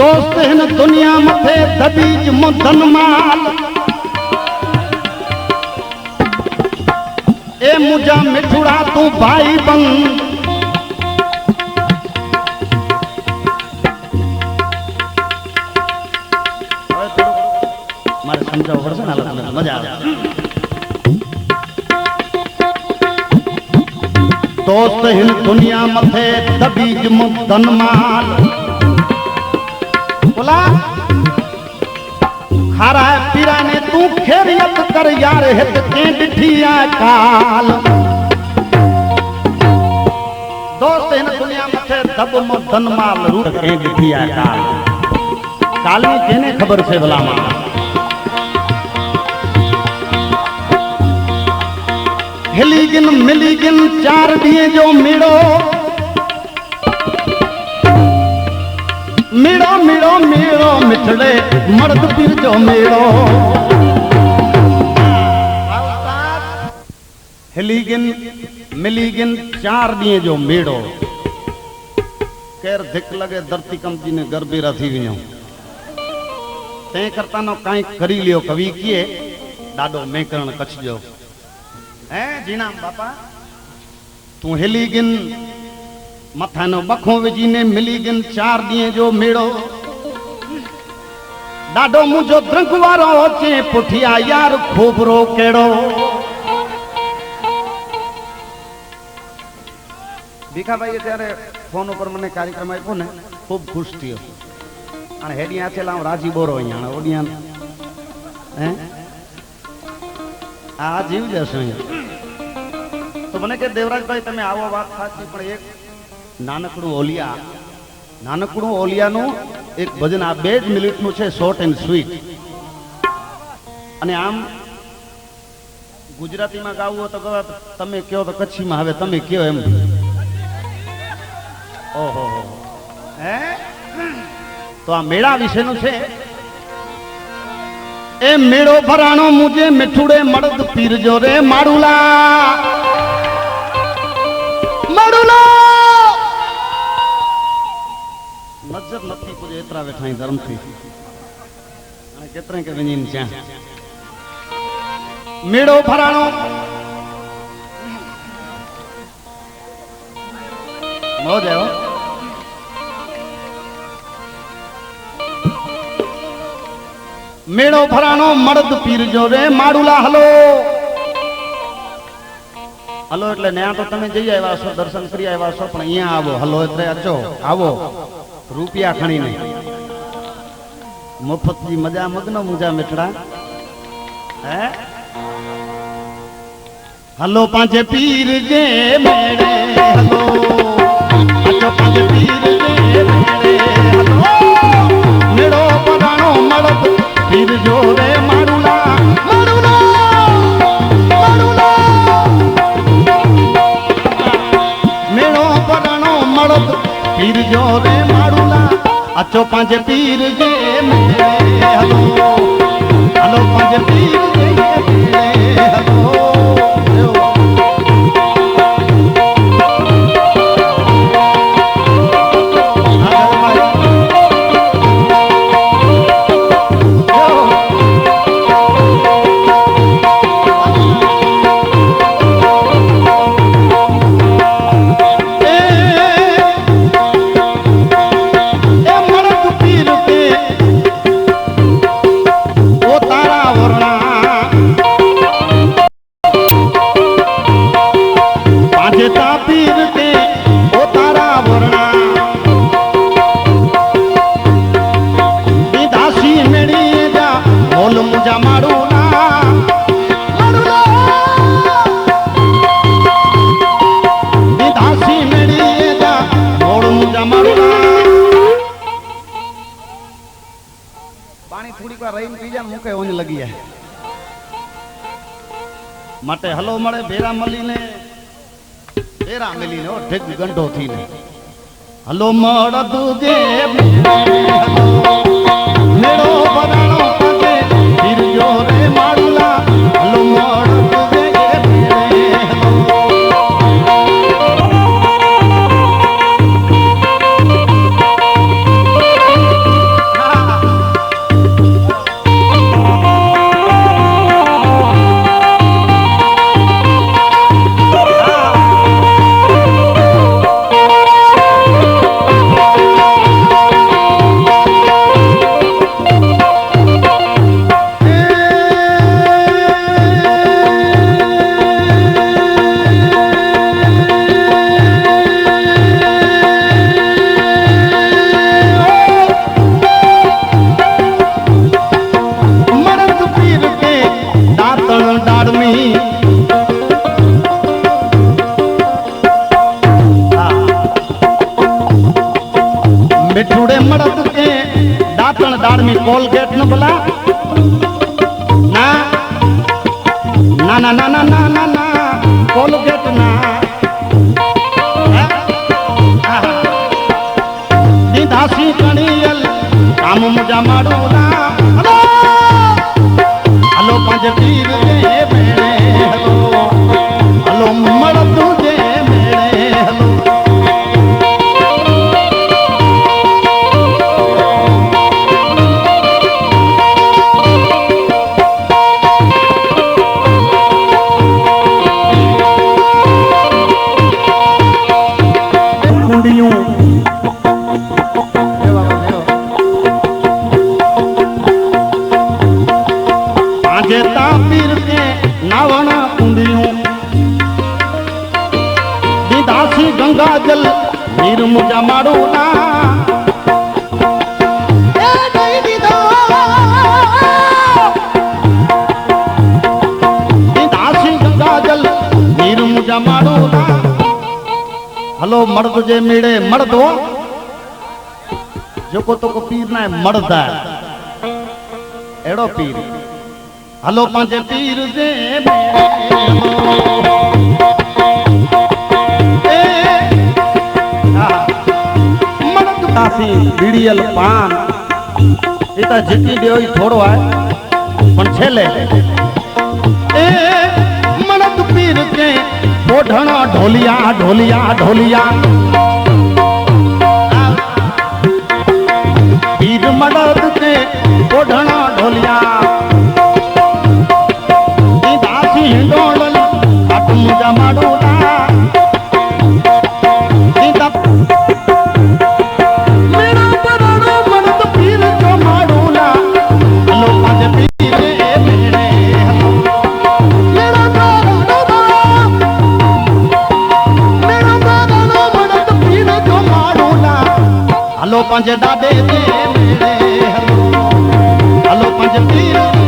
દોસ્ત હિન દુનિયા મથે દબીજ મુધન માલ એ મુજા મિઠુડા તું ભાઈ બન મારે સમજાવવું પડશે ને તમને મજા આવે. દોસ્ત હિન દુનિયા મથે દબીજ મુધન માલ ભોલા ખારા પીરા ને તું ખેરિયત કર યાર હેત કે ડિઠિયા કાલ દોસ્ત એને દુનિયા મથે ધબ મો ધન માલ રૂપ કે ડિઠિયા કાલ કાલની કેને ખબર છે ભલામાં હેલી ગિન મિલી ગિન ચાર દીએ જો મેળો મેળો મેળો મેળો મિથળે મળદ પીરજો મેળો હેલીગન, મિલીગન ચાર ડીએ જો મેળો કેર ધિક લગે ધરતી કંપનીને ગરબેરા થઈ વિયો. તે કરતાનો કાંઈક કરી લ્યો કવિ કીએ દાદો મેકરણ કચ્છ જો હે જીના બાપા, તું હેલીગન મથાનો બખો વિજીને મિલી ગન ચાર દીએ જો મેળો. ડાડો મુજો દ્રંકવારો છે, પુઠિયા યાર ખોબરો કેડો ભીખાભાઈએ ત્યારે ફોન ઉપર મને કાર્યક્રમ આપ્યો ને, ખૂબ ખુશ થયો. અને હેડી આ છેલ્લા રાજી બોરો અહીંયા, ઓડિયાન. હે? આ જીવ જશે તો મને કે, દેવરાજભાઈ, તમે આવો વાત સાચી, પણ એક નાનકડું ઓલિયા. નાનકડું ઓલિયાનું એક ભજન આ બે જ મિનિટનું છે શોર્ટ એન્ડ સ્વીટ અને આમ ગુજરાતીમાં ગાવું તો કદાચ તમે કહો તો કચ્છીમાં હવે તમે કહો એમ. ઓહો, હે તો આ મેળા વિશેનું છે. એ મેળો ભરાણો મુજે મીઠુડે મળદ પીરજો રે માડુલા. માડુલા! નજર નથી પૂજે એતરા વેઠા ધર્મથી. અને કેતરે કે વञीन ત્યાં મેળો ફરાણો મોજ આવ્યો મેળો ફરાણો મળદ પીરજો રે, માડુલા હલો. હલો એટલે ત્યાં તો તમે જઈ આવ્યા છો, દર્શન કરી આવ્યા છો, પણ અહીંયા આવો. હલો એટલે અચો આવો. રૂપિયા ખણીને. મફતની મજા મગ્ન મુજા મેઠડા. હે? હલો પાંચે પીર જે મેળે હલો. હલો પાંચે પીર જે મેળે હલો. મેળો પરાણો મળત, પીર જો અચો પાંચે પીર મૂકે ઓને લગી માટે હલો મળે ભેરા મળીને. ભેરા મળીને ઓ ઢેક ગંઢો થઈને હલો મળદ દે ઢાંકણ દાળમી કોલગેટ ન બોલા. ના. ના ના ના ના ના ના ના. કોલગેટ ના. હે? દીધાસી કણીયલ કામ મુજા માડું ના. હલો. હલો પાંચ પીર જેતા પીર કે નાવણા ઊંડિયું દીદાસી ગંગા જલ નીર મુજા મારું ના હલો મર્દ જે મેળે મર્દ હો જોકો તો પીર ના મર્દ એડો પીર. हलो पंज पीर जे બીડીયલ પાન. એ તો જીતી ગયો એ થોડો આ પણ છેલ્લે. એ, મણક પીર કે ઓઢણો ઢોલિયા ઢોલિયા ઢોલિયા. પીર મણક કે ઓઢણો ઢોલિયા. ಹಿಂದೋಳಲು ಅದು ನಿಜ ಮಾಡೋಣ ਪੰਜ ਦਾਦੇ ਤੇ ਮੇਰੇ ਹਲੋ ਹਲੋ ਪੰਜ ਪੀਰ